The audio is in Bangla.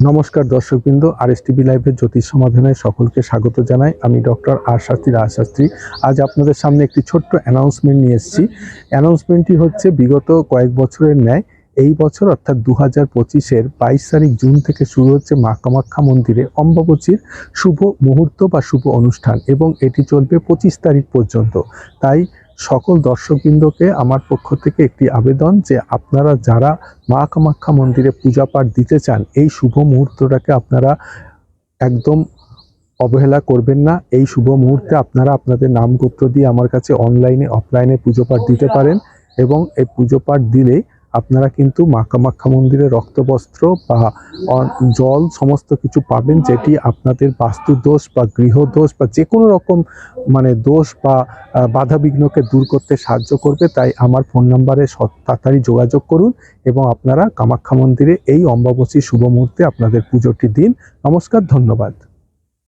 নমস্কার দর্শকবৃন্দ আর এস টিভি লাইভের জ্যোতিষ সমাধানে সকলকে স্বাগত জানাই। আমি ডক্টর আর শাস্ত্রী রাজ শাস্ত্রী। আজ আপনাদের সামনে একটি ছোট্ট অ্যানাউন্সমেন্ট নিয়ে এসেছি। অ্যানাউন্সমেন্টটি হচ্ছে, বিগত কয়েক বছরের ন্যায়, এই বছর অর্থাৎ দু হাজার পঁচিশের বাইশ তারিখ জুন থেকে শুরু হচ্ছে মা কামাখ্যা মন্দিরে অম্বাবচীর শুভ মুহূর্ত বা শুভ অনুষ্ঠান এবং এটি চলবে পঁচিশ তারিখ পর্যন্ত। তাই সকল দর্শকবৃন্দকে আমার পক্ষ থেকে একটি আবেদন যে আপনারা যারা মা কামাখ্যা মন্দিরে পূজা পাঠ দিতে চান এই শুভ মুহূর্তটাকে আপনারা একদম অবহেলা করবেন না। এই শুভ মুহূর্তে আপনারা আপনাদের নাম গোত্র দিয়ে আমার কাছে অনলাইনে অফলাইনে পুজো পাঠ দিতে পারেন এবং এই পুজো পাঠ দিলে আপনারা কিন্তু মা কামাখ্যা মন্দিরে রক্তবস্ত্র বা জল সমস্ত কিছু পাবেন যেটি আপনাদের বাস্তু দোষ বা গৃহদোষ বা যে কোনো রকম মানে দোষ বা বাধাবিঘ্নকে দূর করতে সাহায্য করবে। তাই আমার ফোন নাম্বারে তাড়াতাড়ি যোগাযোগ করুন এবং আপনারা কামাখ্যা মন্দিরে এই অম্বাবসী শুভ মুহূর্তে আপনাদের পুজোটি দিন। নমস্কার, ধন্যবাদ।